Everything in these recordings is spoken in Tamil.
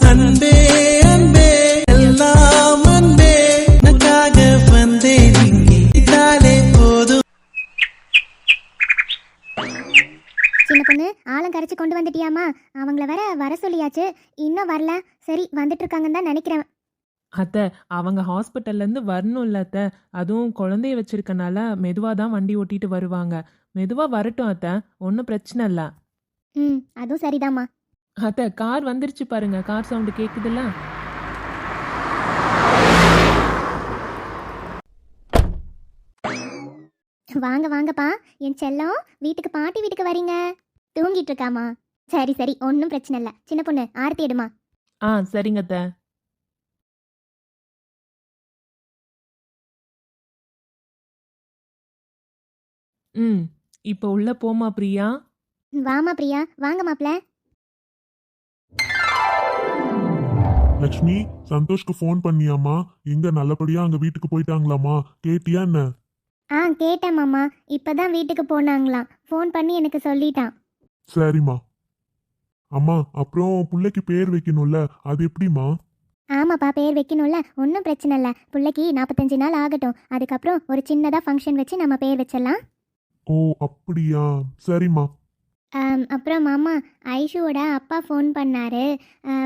அன்பே அன்பே எல்லாம் அன்பே. உனக்காக வந்தேன் இங்கே இதாலே போதும். சின்ன பொண்ணு ஆலம் கரைச்சி கொண்டு வந்துட்டியாமா அவங்கள வேற வர சொல்லியாச்சு. இன்னும் வரல. சரி வந்துட்டு இருக்காங்கன்னு தான் நினைக்கிறேன். அத்தை அவங்க ஹாஸ்பிட்டல்ல இருந்து வரணும்ல அத்தை. அதுவும் குழந்தைய வச்சிருக்கனால மெதுவா தான் வண்டி ஓட்டிட்டு வருவாங்க. மெதுவா வரட்டும் அத்தை. ஒன்றும் பிரச்சனை இல்லை. ம் அதுவும் சரிதாம்மா. அத்தை கார் வந்துருச்சு பாருங்க. கார் சவுண்டு கேக்குதுல்ல? வாங்க வாங்கப்பா. என் செல்லம் வீட்டுக்கு பாட்டி வீட்டுக்கு வரீங்க. தூங்கிட்டு இருக்காமா சரி சரி ஒன்றும் பிரச்சனை இல்லை. சின்ன பொண்ணு ஆரத்தி எடுமா? ஆ சரிங்க அத்தை. ம் இப்போ உள்ள போமா பிரியா? வாமா பிரியா. வாங்க மாப்ள லக்ஷ்மி சந்தோஷ்க்கு ஃபோன் பண்ணியாமா எங்க நல்லபடியா அங்க வீட்டுக்கு போயிட்டாங்களாமா கேட்டியா என்ன? ஆ கேட்டேன் மாமா. இப்பதான் வீட்டுக்கு போனாங்களாம். ஃபோன் பண்ணி எனக்கு சொல்லிட்டான். சரிம்மா. அம்மா அப்புறம் புள்ளைக்கு பேர் வைக்கணும்ல. அது எப்படிம்மா? ஆமாப்பா பேர் வைக்கணும்ல. ஒன்றும் பிரச்சனை இல்லை. பிள்ளைக்கு நாற்பத்தஞ்சு நாள் ஆகட்டும். அதுக்கப்புறம் ஒரு சின்னதாக ஃபங்க்ஷன் வச்சு நம்ம பேர் வச்சிடலாம். ஓ அப்படியா. சரிம்மா. அப்புறம் மாமா ஐஷுவோட அப்பா ஃபோன் பண்ணார்.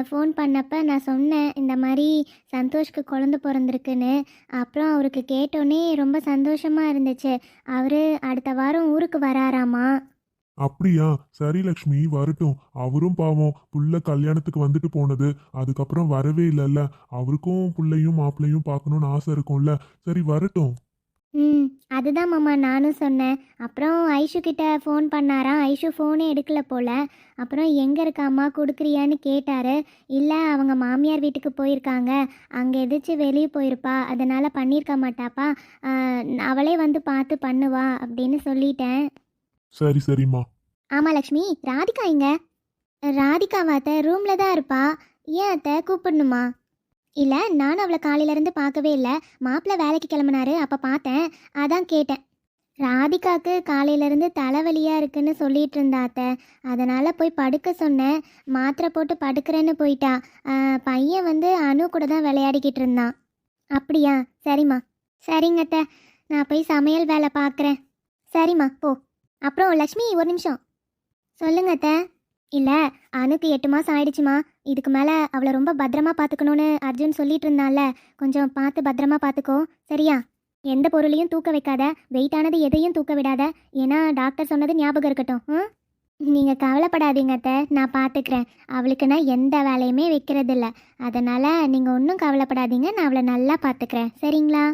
ஃபோன் பண்ணப்ப நான் சொன்னேன் இந்த மாதிரி சந்தோஷ்க்கு குழந்தை பிறந்திருக்குன்னு. அப்புறம் அவருக்கு கேட்டோன்னே ரொம்ப சந்தோஷமாக இருந்துச்சு. அவர் அடுத்த வாரம் ஊருக்கு வராராமா? அப்படியா? சரி லக்ஷ்மி வரட்டும். அவரும் பாவம் புள்ள கல்யாணத்துக்கு வந்துட்டு போனது. அதுக்கப்புறம் வரவே இல்லைல்ல. அவருக்கும் புள்ளையும் மாப்பிள்ளையும் பார்க்கணும்னு ஆசை இருக்கும்ல. சரி வரட்டும். ம் அதுதான் மாமா நானும் சொன்னேன். அப்புறம் ஐஷு கிட்ட ஃபோன் பண்ணாராம் ஐஷு ஃபோனே எடுக்கல போல. அப்புறம் எங்கே இருக்காம்மா கொடுக்குறியான்னு கேட்டார். இல்லை அவங்க மாமியார் வீட்டுக்கு போயிருக்காங்க. அங்கே எதாச்சும் வெளியே போயிருப்பா. அதனால் பண்ணியிருக்க மாட்டாப்பா. அவளே வந்து பார்த்து பண்ணுவா அப்படின்னு சொல்லிட்டேன். சரி சரிம்மா. ஆமாம் லக்ஷ்மி ராதிகா இங்க ராதிகாவா அத்தை ரூமில் தான் இருப்பா. ஏன் அத்தை கூப்பிடணுமா? இல்லை நானும் அவளை காலையிலேருந்து பார்க்கவே இல்லை. மாப்பிள்ளை வேலைக்கு கிளம்புனாரு. அப்போ பார்த்தேன். அதான் கேட்டேன். ராதிகாவுக்கு காலையிலேருந்து தலைவலியாக இருக்குன்னு சொல்லிட்டு இருந்தா அத்தை. அதனால் போய் படுக்க சொன்னேன். மாத்திரை போட்டு படுக்கிறேன்னு போயிட்டா. பையன் வந்து அனு கூட தான் விளையாடிக்கிட்டு இருந்தான். அப்படியா? சரிம்மா. சரிங்கத்த நான் போய் சமையல் வேலை பார்க்குறேன். சரிம்மா போ. அப்புறம் லக்ஷ்மி ஒரு நிமிஷம். சொல்லுங்க அத்தை. இல்லை அனுக்கு எட்டு மாதம் ஆயிடுச்சுமா. இதுக்கு மேலே அவளை ரொம்ப பத்திரமா பார்த்துக்கணும்னு அர்ஜுன் சொல்லிட்டு இருந்தால கொஞ்சம் பார்த்து பத்திரமா பார்த்துக்கோ சரியா? எந்த பொருளையும் தூக்க வைக்காத. வெயிட்டானது எதையும் தூக்க விடாத. ஏன்னா டாக்டர் சொன்னது ஞாபகம் இருக்கட்டும். ம்? நீங்கள் கவலைப்படாதீங்க அத்தை. நான் பார்த்துக்கிறேன் அவளுக்கு நான் எந்த வேலையுமே வைக்கிறதில்ல. அதனால் நீங்கள் ஒன்றும் கவலைப்படாதீங்க. நான் அவளை நல்லா பார்த்துக்கிறேன் சரிங்களா?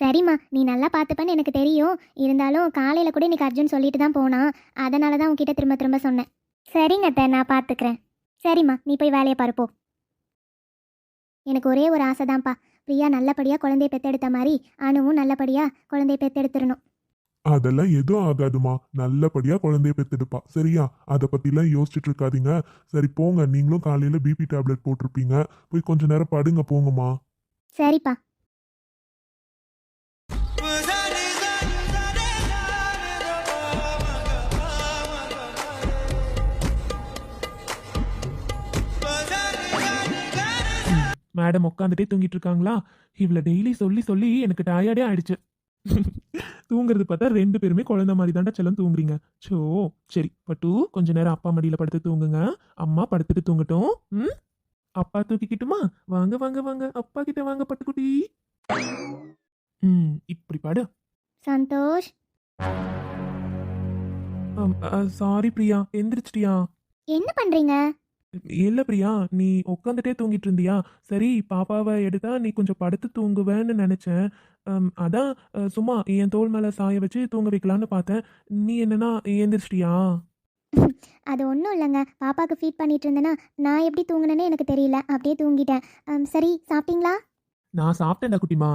சரிம்மா. நீ நல்லா பார்த்துப்பேன்னு எனக்கு தெரியும். இருந்தாலும் காலையில் கூட இன்னைக்கு அர்ஜுன் சொல்லிட்டு தான் போனான். அதனால தான் உன்கிட்ட திரும்ப திரும்ப சொன்னேன். சரிங்க அத்தை நான் பார்த்துக்கிறேன் சரிம்மா நீ போய் வேலையை பாரு போ. எனக்கு ஒரே ஒரு ஆசை தான்ப்பா பிரியா நல்லபடியாக குழந்தைய பெத்தெடுத்த மாதிரி அணுவும் நல்லபடியாக குழந்தைய பெத்தெடுத்துடணும். அதெல்லாம் எதுவும் ஆகாதுமா. நல்லபடியா குழந்தைய பெத்தெடுப்பா. சரியா? அதை பத்திலாம் யோசிச்சுட்டு இருக்காதீங்க. சரி போங்க. நீங்களும் காலையில பிபி டேப்லெட் போட்டிருப்பீங்க. போய் கொஞ்ச நேரம் படுங்க போங்கம்மா. சரிப்பா. மேடம் உட்காந்துட்டே தூங்கிட்டு இருக்காங்களா இவ்வளோ டெய்லி சொல்லி சொல்லி எனக்கு டயர்டே ஆயிடுச்சு. தூங்குறது பார்த்தா ரெண்டு பேருமே குழந்தை மாதிரி தாண்டா செல்லம் தூங்குறீங்க. சோ சரி பட்டு கொஞ்ச நேரம் அப்பா மடியில் படுத்து தூங்குங்க. அம்மா படுத்துட்டு தூங்கட்டும். ம்? அப்பா தூக்கிக்கிட்டுமா? வாங்க வாங்க வாங்க. அப்பா கிட்ட வாங்க பட்டுக்குட்டி. ம் இப்படி பாடு. சந்தோஷ். சாரி பிரியா. எந்திரிச்சிட்டியா? என்ன பண்ணுறீங்க இல்ல பிரியா நீ உட்காந்துட்டே தூங்கிட்டு இருந்தியா சரி பாப்பாவை எடுத்தா நீ கொஞ்சம் படுத்து தூங்குவேன்னு நினைச்சேன். அதான் சும்மா என் தோள் மேல சாய வச்சு தூங்க வைக்கலான்னு பார்த்தேன். நீ என்னன்னா எந்திரிச்சிட்டியா அது ஒன்றும் இல்லைங்க. பாப்பாவுக்கு ஃபீட் பண்ணிட்டு இருந்தேன்னா நான் எப்படி தூங்கினேனே எனக்கு தெரியல. அப்படியே தூங்கிட்டேன். சரி சாப்பிட்டீங்களா? நான் சாப்பிட்டேன்டா குட்டிமா.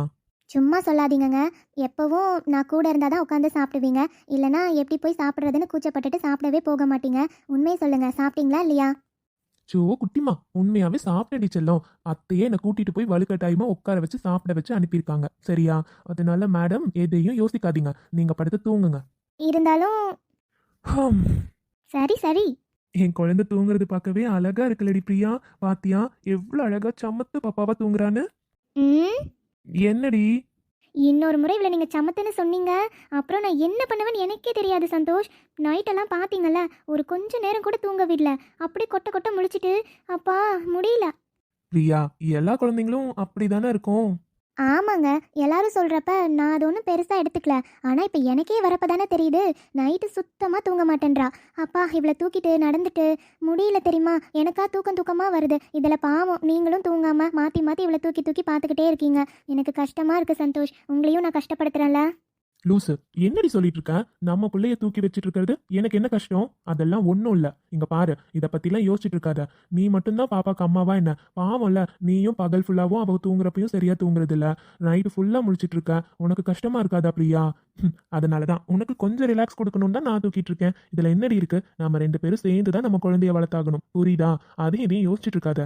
சும்மா சொல்லாதீங்கங்க. எப்போவும் நான் கூட இருந்தால் தான் உட்காந்து சாப்பிடுவீங்க. இல்லைனா எப்படி போய் சாப்பிட்றதுன்னு கூச்சப்பட்டுட்டு சாப்பிடவே போக மாட்டீங்க. உண்மையை சொல்லுங்க. சாப்பிட்டீங்களா இல்லையா? சோ குட்டிமா உண்மையாவே சாப்பிட்டடி செல்லம். அத்தையே என்னை கூட்டிட்டு போய் வலுக்கட்டாயமா உட்கார வச்சு சாப்பிட வச்சு அனுப்பியிருக்காங்க. சரியா? அதனால மேடம் எதையும் யோசிக்காதீங்க. நீங்க படுத்து தூங்குங்க. இருந்தாலும் ஹம். சரி சரி. என் குழந்தை தூங்குறது பார்க்கவே அழகா இருக்குல்லடி பிரியா. பாத்தியா? எவ்வளவு அழகா சமத்து பாப்பாவா தூங்குறான்னு. ம். என்னடி? இன்னொரு முறை இவ்வளோ நீங்கள் சமத்துன்னு சொன்னீங்க. அப்புறம் நான் என்ன பண்ணுவேன்னு எனக்கே தெரியாது சந்தோஷ். நைட்டெல்லாம் பார்த்தீங்கல்ல ஒரு கொஞ்ச நேரம் கூட தூங்க விடல. அப்படியே கொட்ட கொட்ட முழிச்சிட்டு அப்பா முடியல. பிரியா எல்லா குழந்தைங்களும் அப்படிதானே இருக்கும்? ஆமாங்க. எல்லாரும் சொல்கிறப்ப நான் அது ஒன்றும் பெருசாக எடுத்துக்கல. ஆனால் இப்போ எனக்கே வரப்போ தானே தெரியுது. நைட்டு சுத்தமாக தூங்க மாட்டேன்றா. அப்பா இவளை தூக்கிட்டு நடந்துட்டு முடியல தெரியுமா? எனக்கா தூக்கம் தூக்கமாக வருது. இதில் பாவம் நீங்களும் தூங்காமல் மாற்றி மாற்றி இவளை தூக்கி தூக்கி பார்த்துக்கிட்டே இருக்கீங்க. எனக்கு கஷ்டமாக இருக்குது சந்தோஷ். உங்களையும் நான் கஷ்டப்படுத்துகிறேன்ல லூசு என்னடி சொல்லிட்டு இருக்க நம்ம பிள்ளைய தூக்கி வச்சிட்டு இருக்கிறது எனக்கு என்ன கஷ்டம்? அதெல்லாம் ஒன்றும் இல்லை. இங்க பாரு இதை பத்திலாம் யோசிச்சுட்டு இருக்காத நீ மட்டும்தான் பாப்பாக்கு அம்மாவா என்ன? பாவம்ல நீயும் பகல் ஃபுல்லாவும் அவ தூங்குறப்பையும் சரியா தூங்குறது இல்ல நைட்டு ஃபுல்லா முழிச்சிட்டு இருக்க உனக்கு கஷ்டமா இருக்காதா பிரியா? ஹம், அதனாலதான் உனக்கு கொஞ்சம் ரிலாக்ஸ் கொடுக்கணும் தான் நான் தூக்கிட்டு இருக்கேன் இதுல என்னடி இருக்கு? நம்ம ரெண்டு பேரும் சேர்ந்து தான் நம்ம குழந்தைய வளர்த்தாகணும். புரியுதா? அதையும் இதையும் யோசிச்சுட்டு இருக்காத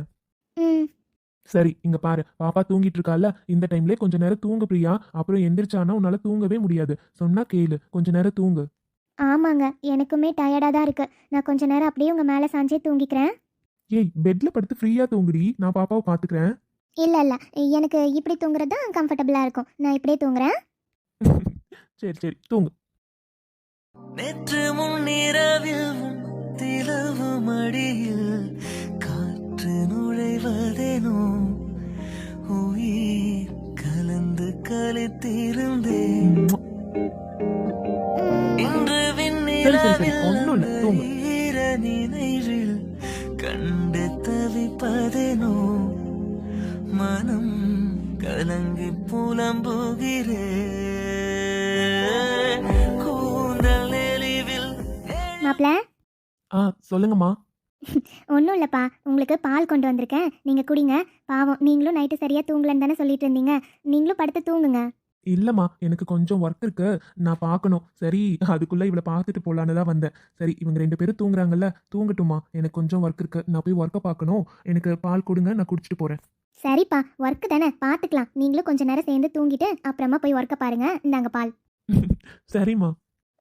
சரி இங்க பாரு. பாப்பா தூங்கிட்டு இருக்கால இந்த டைம்லயே கொஞ்ச நேரம் தூங்கு பிரியா. அப்புறம் எந்திரிச்சானா உன்னால தூங்கவே முடியாது. சொன்னா கேளு. கொஞ்ச நேரம் தூங்கு. ஆமாங்க. எனக்குமே டயர்டாக தான் இருக்குது நான் கொஞ்ச நேரம் அப்படியே உங்கள் மேலே சாஞ்சே தூங்கிக்கிறேன். ஏய் பெட்ல படுத்து ஃப்ரீயா தூங்குடி. நான் பாப்பாவை பாத்துக்கிறேன். இல்லை இல்லை. எனக்கு இப்படி தூங்குறது தான் கம்ஃபர்டபுளாக இருக்கும். நான் இப்படியே தூங்குறேன். சரி சரி. தூங்கு. நேற்று முன்னிரவில் உன் திலவு மடியில் காற்று நுழைவதேனோ? ஈர நினைவில் கண்டு தவிப்பதேனோ? மனம் கலங்கி புலம்புகிறேன். கூந்தல் நெளிவில் மாப்பிள்ள ஆ சொல்லுங்கம்மா. ஒன்றும் இல்லைப்பா. உங்களுக்கு பால் கொண்டு வந்திருக்கேன். நீங்கள் குடிங்க. பாவம் நீங்களும் நைட்டு சரியாக தூங்கலன்னு தானே சொல்லிட்டு இருந்தீங்க. நீங்களும் படுத்து தூங்குங்க. இல்லம்மா எனக்கு கொஞ்சம் ஒர்க் இருக்கு. நான் பார்க்கணும். சரி அதுக்குள்ள இவளை பார்த்துட்டு போலான்னு தான் வந்தேன். சரி இவங்க ரெண்டு பேரும் தூங்குறாங்கல்ல தூங்கட்டுமா எனக்கு கொஞ்சம் ஒர்க் இருக்கு. நான் போய் ஒர்க்கை பார்க்கணும். எனக்கு பால் கொடுங்க நான் குடிச்சிட்டு போறேன். சரிப்பா ஒர்க்கு தானே. பார்த்துக்கலாம். நீங்களும் கொஞ்ச நேரம் சேர்ந்து தூங்கிட்டு அப்புறமா போய் ஒர்க்கை பாருங்க. இந்தாங்க பால். சரிம்மா.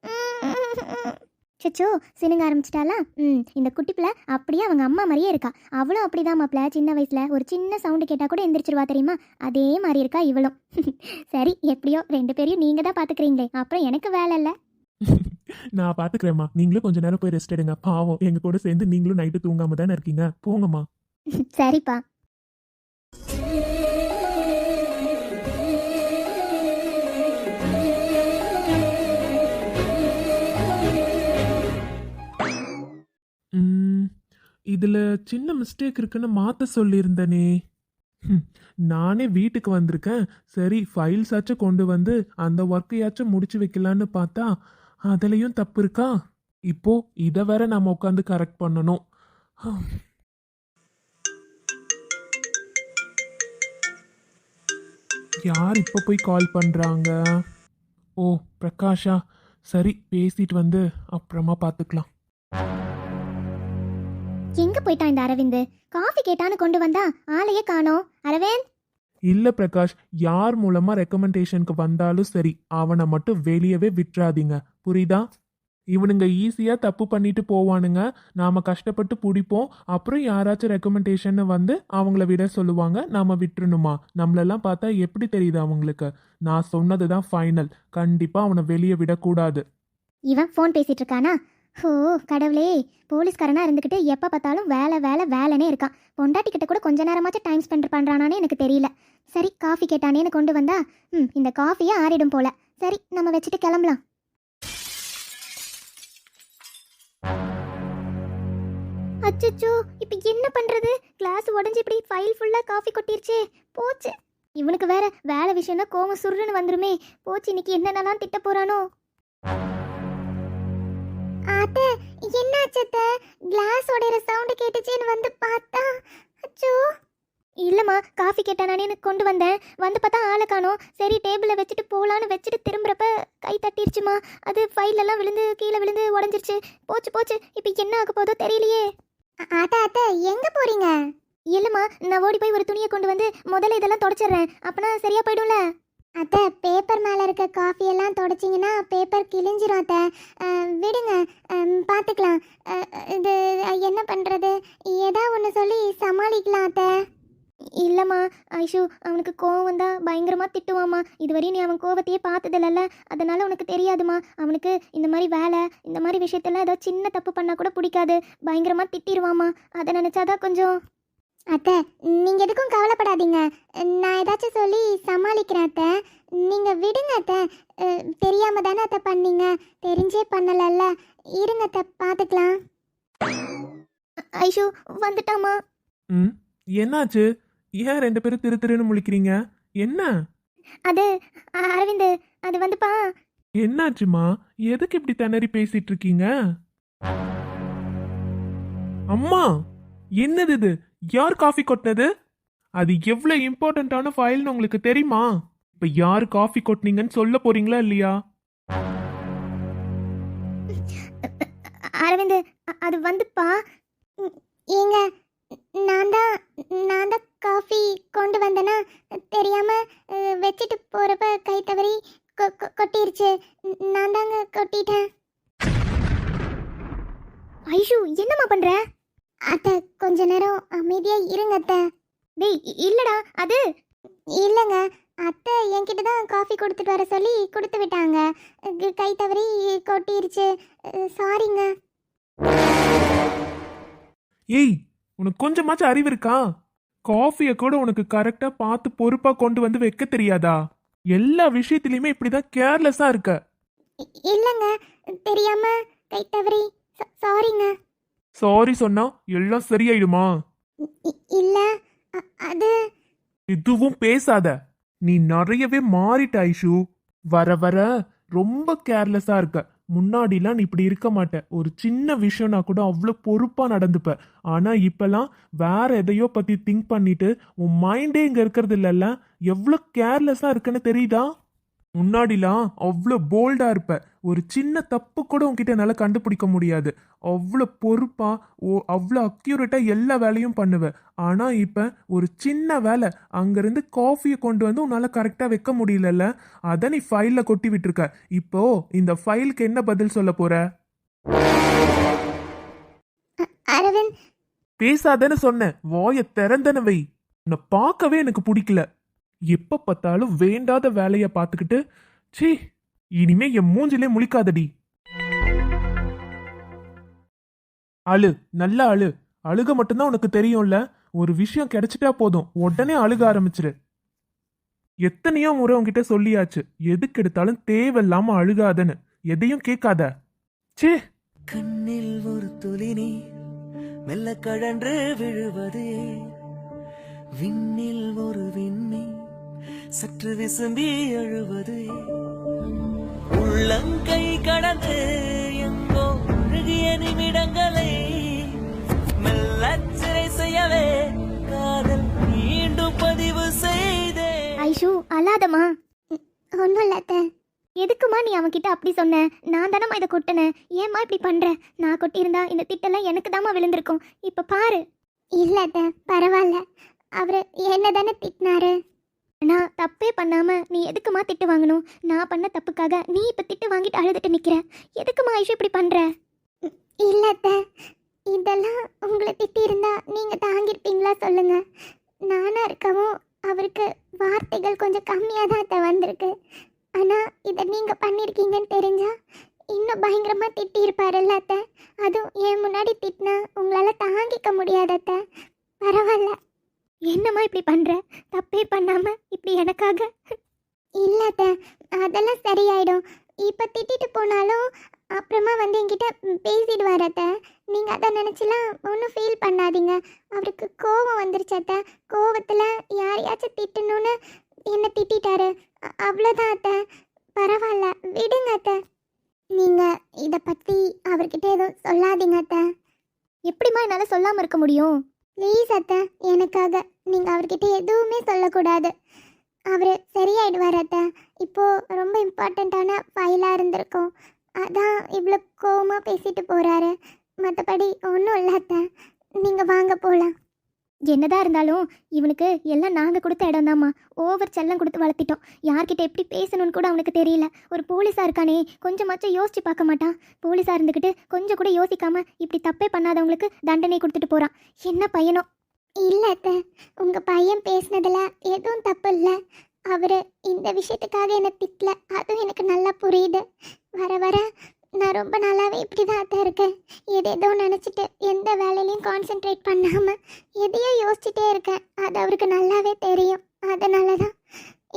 சச்சோ சினுங்க ஆரம்பிச்சிட்டாலா ம் இந்த குட்டி பிள்ளை அப்படியே அவங்க அம்மா மாதிரியே இருக்கா. அவளும் அப்படிதான் மாப்பிள்ள சின்ன வயசுல. ஒரு சின்ன சவுண்டு கேட்டால் கூட எந்திரிச்சிருவா தெரியுமா? அதே மாதிரி இருக்கா இவளும். சரி எப்படியோ ரெண்டு பேரையும் நீங்க தான் பார்த்துக்கிறீங்களே அப்புறம் எனக்கு வேலை இல்லை. நான் பாத்துக்கிறேம்மா. நீங்களும் கொஞ்ச நேரம் போய் ரெஸ்ட் எடுங்க. பாவம் எங்க கூட சேர்ந்து நீங்களும் நைட்டு தூங்காம தானே இருக்கீங்க. போங்கம்மா. சரிப்பா. இதில் சின்ன மிஸ்டேக் இருக்குன்னு மாற்ற சொல்லியிருந்தனே. நானே வீட்டுக்கு வந்திருக்கேன். சரி ஃபைல்ஸாச்சும் கொண்டு வந்து அந்த ஒர்க்கையாச்சும் முடிச்சு வைக்கலான்னு பார்த்தா அதுலேயும் தப்பு இருக்கா? இப்போ இதை வேற நம்ம உட்காந்து கரெக்ட் பண்ணணும். யார் இப்போ போய் கால் பண்ணுறாங்க ஓ பிரகாஷா. சரி பேசிட்டு வந்து அப்புறமா பார்த்துக்கலாம் எங்க போயிட்டான் இந்த அரவிந்த்? காஃபி கேட்டான்னு கொண்டு வந்தா ஆளையே காணோம். அரவிந்த்? இல்ல பிரகாஷ் யார் மூலமா ரெக்கமெண்டேஷனுக்கு வந்தாலும் சரி அவனை மட்டும் வெளியவே விட்டுறாதீங்க. புரியுதா? இவனுங்க ஈஸியா தப்பு பண்ணிட்டு போவானுங்க. நாம கஷ்டப்பட்டு பிடிப்போம். அப்புறம் யாராச்சும் ரெக்கமெண்டேஷன் வந்து அவங்கள விட சொல்லுவாங்க. நாம விட்டுறணுமா? நம்மளெல்லாம் பார்த்தா எப்படி தெரியுது அவங்களுக்கு? நான் சொன்னதுதான் ஃபைனல் கண்டிப்பா அவனை வெளியே விடக்கூடாது. இவன் ஃபோன் பேசிட்டு இருக்கானா? ஓ கடவுளே. போலீஸ்காரனா இருந்துக்கிட்டு எப்போ பார்த்தாலும் வேலை வேலை வேலைனே இருக்கான். பொண்டாட்டி கிட்ட கூட கொஞ்ச நேரமாச்சும் டைம் ஸ்பெண்ட் பண்ணுறானானே எனக்கு தெரியல. சரி காஃபி கேட்டானேன்னு கொண்டு வந்தா? ம் இந்த காஃபியே ஆறிடும் போல. சரி நம்ம வச்சுட்டு கிளம்பலாம். அச்சச்சோ இப்போ என்ன பண்ணுறது கிளாஸ் உடஞ்சி இப்படி ஃபைல் ஃபுல்லாக காஃபி கொட்டிருச்சே. போச்சு. இவனுக்கு வேற வேலை விஷயம்னா கோவம் சுருன்னு வந்துருமே. போச்சு இன்னைக்கு என்னென்னலாம் திட்ட போறானோ? அத்தை என்னாச்சு அத்தை? கிளாஸ் உடையிற சவுண்டு கேட்டுச்சேன்னு வந்து பார்த்தா அச்சோ. இல்லைம்மா காஃபி கேட்டானே எனக்கு கொண்டு வந்தேன். வந்து பார்த்தா ஆளை காணோம். சரி டேபிளில் வச்சுட்டு போகலான்னு வச்சுட்டு திரும்புறப்ப கை தட்டிருச்சுமா. அது ஃபைல் எல்லாம் விழுந்து கீழே விழுந்து உடஞ்சிருச்சு. போச்சு போச்சு. இப்போ என்ன ஆக போதோ தெரியலையே. அத்தை அத்தை எங்கே போறீங்க? இல்லைம்மா நான் ஓடி போய் ஒரு துணியை கொண்டு வந்து முதல்ல இதெல்லாம் தொடச்சிடுறேன். அப்பனா சரியா போயிடும்ல? அத்தை பேப்பர் மேலே இருக்க காஃபியெல்லாம் தொடச்சிங்கன்னா பேப்பர் கிழிஞ்சிரும் அத்தை. விடுங்க. பார்த்துக்கலாம் இது என்ன பண்ணுறது ஏதா ஒன்று சொல்லி சமாளிக்கலாம் அத்தை. இல்லைம்மா ஐஷு அவனுக்கு கோவம் வந்தா பயங்கரமாக திட்டுவாம்மா. இதுவரையும் நீ அவன் கோவத்தையே பார்த்ததில்லல்ல. அதனால் உனக்கு தெரியாதுமா. அவனுக்கு இந்த மாதிரி வேலை இந்த மாதிரி விஷயத்தெல்லாம் ஏதோ சின்ன தப்பு பண்ணால் கூட பிடிக்காது. பயங்கரமாக திட்டிடுவாம்மா அதை நினச்சாதான் கொஞ்சம் அத்தை நீங்கள் எதுக்கும் கவலைப்படாதீங்க. நான் ஏதாச்சும் சொல்லி சமாளிக்கிறேன் அத்தை. நீங்கள் விடுங்க அத்தை. அஹ், தெரியாம தானே அத்தை பண்ணீங்க. தெரிஞ்சே பண்ணலல்ல. இருங்க அத்தை. பார்த்துக்கலாம் ஐஷு வந்துட்டாமா ம் என்னாச்சு? ஏன் ரெண்டு பேரும் திரு திருன்னு முழிக்கிறீங்க? என்ன? அது அரவிந்த் அது வந்துப்பா. என்னாச்சுமா எதுக்கு இப்படி திணறி பேசிட்டு இருக்கீங்க? அம்மா என்னது இது? யார் காஃபி கொட்டினது? அது எவ்வளோ இம்பார்ட்டண்ட்டான ஃபைல்னு உங்களுக்கு தெரியுமா? இப்போ யார் காஃபி கொட்டினீங்கன்னு சொல்ல போறீங்களா இல்லையா? அரவிந்த் அது வந்துப்பா. ஏங்க நான் தான் நான் தான் காஃபி கொண்டு வந்தேன்னா தெரியாம வச்சுட்டு போறப்ப கை தவறி கொட்டிருச்சு. நான் தாங்க கொட்டிட்டேன். ஐஷு என்னம்மா பண்ற? அத்தை கொஞ்ச நேரம் அமைதியா இருங்க அத்தை. டேய் இல்லடா அது. இல்லைங்க அத்தை என்கிட்ட தான் காஃபி கொடுத்துட்டு வர சொல்லி கொடுத்து விட்டாங்க. க- தவறி கொட்டிருச்சு. சாரிங்க ஏய் உனக்கு கொஞ்சமாச்சும் அறிவு இருக்கா? காஃபியை கூட உனக்கு கரெக்டா பார்த்து பொறுப்பா கொண்டு வந்து வைக்க தெரியாதா? எல்லா விஷயத்திலயுமே இப்படிதான் கேர்லெஸ்ஸா இருக்க. இல்லைங்க தெரியாம கை தவறி சாரிங்க சாரி சொன்னா எல்லாம் சரியாயிடுமா? இல்ல அது எதுவும் பேசாத. நீ நிறையவே மாறிட்ட ஐஷு. வர வர ரொம்ப கேர்லெஸ்ஸா இருக்க. முன்னாடிலாம் நீ இப்படி இருக்க மாட்ட. ஒரு சின்ன விஷயம்னா கூட அவ்வளோ பொறுப்பா நடந்துப்ப. ஆனா இப்பெல்லாம் வேற எதையோ பத்தி திங்க் பண்ணிட்டு உன் மைண்டே இங்க இருக்கிறது இல்லல்ல. எவ்வளோ கேர்லெஸ்ஸா இருக்குன்னு தெரியுதா? முன்னாடிலாம் அவ்வளோ போல்டா இருப்ப. ஒரு சின்ன தப்பு கூட உன்கிட்ட என்னால் கண்டுபிடிக்க முடியாது. அவ்வளோ பொறுப்பா ஓ அவ்வளோ அக்யூரேட்டா எல்லா வேலையும் பண்ணுவ. ஆனா இப்ப ஒரு சின்ன வேலை அங்கிருந்து காஃபியை கொண்டு வந்து உன்னால கரெக்டா வைக்க முடியலல்ல? அத நீ ஃபைல்ல கொட்டி விட்டுருக்க. இப்போ இந்த ஃபைலுக்கு என்ன பதில் சொல்ல போற? அ- அரவிந்த். பேசாதன்னு சொன்னேன். வாயை திறந்தன வை. உன்னை பார்க்கவே எனக்கு பிடிக்கல. எப்ப பார்த்தாலும் வேண்டாத வேலைய பார்த்துக்கிட்டு சீ இனிமே என் மூஞ்சிலே முழிக்காதடி. அழு நல்லா அழு. அழுக மட்டும்தான் உனக்கு தெரியும்ல. ஒரு விஷயம் கிடைச்சிட்டா போதும். உடனே அழுக ஆரம்பிச்சிரு. எத்தனையோ முறை உங்ககிட்ட சொல்லியாச்சு. எதுக்கு எடுத்தாலும் தேவையில்லாம அழுகாதன்னு. எதையும் கேட்காத. சே கண்ணில் ஒரு துளி நீ மெல்ல கழன்று விழுவது. விண்ணில் ஒரு விண்ணி சற்று விசும்பி அழுவது. உள்ளங்கை கடந்து எங்கோ அழுகிய நிமிடங்களை மெல்லச் சிறை செய்யவே காதல் மீண்டும் பதிவு செய்தே. ஐஷு அழாதம்மா. ஒன்றும் இல்ல அத்தை எதுக்குமா நீ அவன்கிட்ட அப்படி சொன்ன? நான் தானம்மா இதை கொட்டினேன் ஏம்மா இப்படி பண்ற? நான் கொட்டியிருந்தா இந்த திட்டெல்லாம் எனக்கு தாம்மா விழுந்திருக்கும். இப்போ பாரு. இல்ல அத்தை பரவாயில்ல. அவரு என்ன தானே திட்டினாரு? நான் தப்பே பண்ணாம நீ எதுக்குமா திட்டு வாங்கணும்? நான் பண்ண தப்புக்காக நீ இப்ப திட்டு வாங்கிட்டு அழுதுட்டு நிக்கிற. எதுக்குமா ஐஷு இப்படி பண்ற? இல்லத்த இதெல்லாம் உங்களை திட்டி இருந்தா நீங்க தாங்கியிருப்பீங்களா சொல்லுங்க. நானா இருக்கவும் அவருக்கு வார்த்தைகள் கொஞ்சம் கம்மியாக தான் அத்தை வந்திருக்கு. ஆனால் இதை நீங்கள் பண்ணியிருக்கீங்கன்னு தெரிஞ்சா இன்னும் பயங்கரமாக திட்டியிருப்பாருல்ல அத்தை. அதுவும் என் முன்னாடி திட்டினா உங்களால் தாங்கிக்க முடியாதத்த பரவாயில்ல. என்னம்மா இப்படி பண்ணுற தப்பே பண்ணாமல் இப்படி எனக்காக? இல்லை அத்தை அதெல்லாம் சரியாயிடும். இப்போ திட்டிட்டு போனாலும் அப்புறமா வந்து என்கிட்ட பேசிடுவார் அத்தை. நீங்கள் அதை நினச்சிலாம் ஒன்றும் ஃபீல் பண்ணாதீங்க. அவருக்கு கோவம் வந்துருச்சு அத்தை. கோவத்தில் யாரையாச்சும் திட்டணும்னு என்னை திட்டிட்டாரு. அ- அவ்வளோதான் அத்தை. பரவாயில்ல விடுங்க அத்தை. நீங்கள் இதை பற்றி அவர்கிட்ட எதுவும் சொல்லாதீங்க அத்தை. எப்படிம்மா என்னால் சொல்லாமல் இருக்க முடியும்? ப்ளீஸ் அத்தை எனக்காக. நீங்கள் அவர்கிட்ட எதுவுமே சொல்லக்கூடாது. அவர் சரியாயிடுவார் அத்தை. இப்போது ரொம்ப இம்பார்ட்டண்ட்டான ஃபைலாக இருந்திருக்கோம். அதான் இவ்வளோ கோவமாக பேசிட்டு போகிறாரு மற்றபடி ஒன்றும் இல்லை அத்தை. நீங்கள் வாங்க போகலாம் என்னதான் இருந்தாலும் இவனுக்கு எல்லாம் நாங்கள் கொடுத்த இடம்தாம்மா. ஓவர் செல்லம் கொடுத்து வளர்த்திட்டோம். யார்கிட்ட எப்படி பேசணும்னு கூட அவனுக்கு தெரியல. ஒரு போலீஸாக இருக்கானே கொஞ்சமாச்சும் யோசிச்சு பார்க்க மாட்டான். போலீஸாக இருந்துக்கிட்டு கொஞ்சம் கூட யோசிக்காம இப்படி தப்பே பண்ணாதவங்களுக்கு தண்டனை கொடுத்துட்டு போகிறான் என்ன பையனோ? இல்லை அத்தை. உங்கள் பையன் பேசுனதில் எதுவும் தப்பு இல்லை. அவர் இந்த விஷயத்துக்காக என்னை திட்டல. அதுவும் எனக்கு நல்லா புரியுது. வர வர நான் ரொம்ப நாளாவே இப்படிதான் அத்தை இருக்கேன். எதேதோ நினச்சிட்டு எந்த வேலையிலையும் கான்சென்ட்ரேட் பண்ணாமல் எதையோ யோசிச்சுட்டே இருக்கேன். அது அவருக்கு நல்லாவே தெரியும். அதனால தான்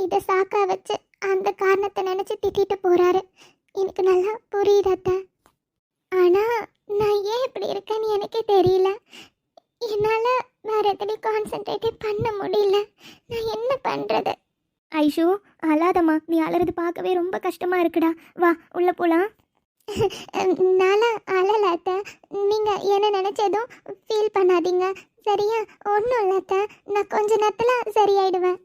இதை சாக்கா வச்சு அந்த காரணத்தை நினச்சி திட்டிட்டு போகிறாரு எனக்கு நல்லா புரியுது அத்தை. நான் ஏன் இப்படி இருக்கேன்னு எனக்கே தெரியல. என்னால் வேறு எதுலேயும் கான்சென்ட்ரேட்டே பண்ண முடியல. நான் என்ன பண்ணுறது ஐஷு அழாதம்மா. நீ அலறது பார்க்கவே ரொம்ப கஷ்டமாக இருக்குடா. வா உள்ளே போகலாம் நானா அழல அத்தை. நீங்க என்ன நினச்சதும் ஃபீல் பண்ணாதீங்க. சரியா? ஒன்றும் இல்லை அத்தை. நான் கொஞ்ச நேரத்தில் சரியாயிடுவேன்.